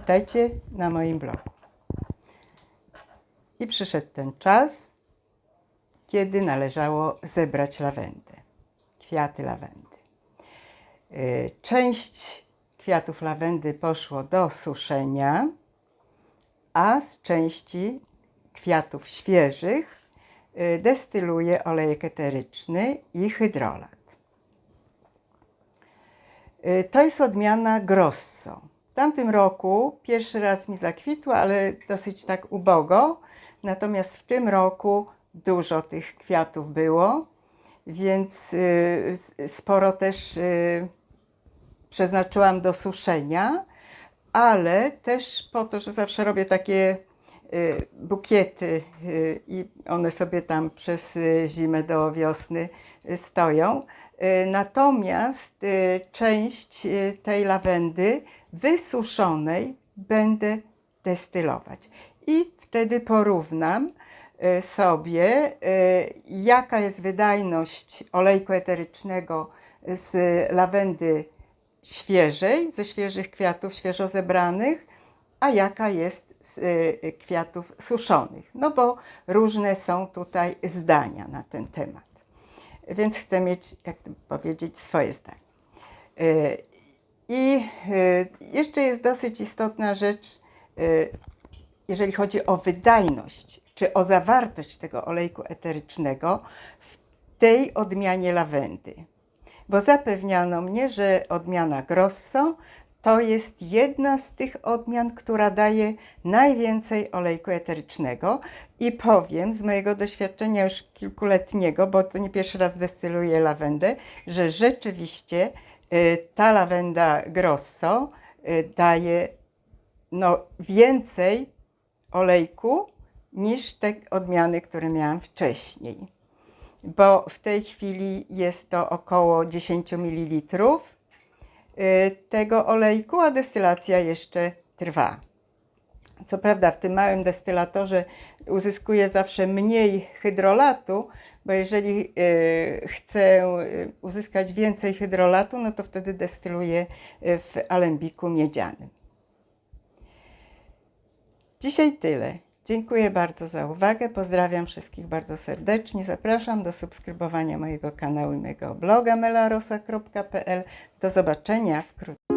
Witajcie na moim blogu. I przyszedł ten czas, kiedy należało zebrać lawendę, kwiaty lawendy. Y, Część kwiatów lawendy poszło do suszenia, a z części kwiatów świeżych y, destyluję olejek eteryczny i hydrolat. Y, To jest odmiana Grosso. W tamtym roku pierwszy raz mi zakwitła, ale dosyć tak ubogo. Natomiast w tym roku dużo tych kwiatów było, więc y, sporo też y, przeznaczyłam do suszenia, ale też po to, że zawsze robię takie y, bukiety i one sobie tam przez zimę do wiosny stoją. Natomiast część tej lawendy wysuszonej będę destylować. I wtedy porównam y, sobie, y, jaka jest wydajność olejku eterycznego z lawendy świeżej, ze świeżych kwiatów, świeżo zebranych, a jaka jest z y, kwiatów suszonych. No bo różne są tutaj zdania na ten temat. Więc chcę mieć, jak powiedzieć, swoje zdanie. I y, jeszcze jest dosyć istotna rzecz, y, jeżeli chodzi o wydajność, czy o zawartość tego olejku eterycznego w tej odmianie lawendy. Bo zapewniano mnie, że odmiana Grosso to jest jedna z tych odmian, która daje najwięcej olejku eterycznego. I powiem z mojego doświadczenia już kilkuletniego, bo to nie pierwszy raz destyluję lawendę, że rzeczywiście ta lawenda Grosso y, daje no, więcej olejku niż te odmiany, które miałam wcześniej. Bo w tej chwili jest to około 10 ml y, tego olejku, a destylacja jeszcze trwa. Co prawda, w tym małym destylatorze uzyskuję zawsze mniej hydrolatu, bo jeżeli y, chcę y, uzyskać więcej hydrolatu, no to wtedy destyluję y, w alembiku miedzianym. Dzisiaj tyle. Dziękuję bardzo za uwagę. Pozdrawiam wszystkich bardzo serdecznie. Zapraszam do subskrybowania mojego kanału i mojego bloga melarosa.pl. Do zobaczenia wkrótce.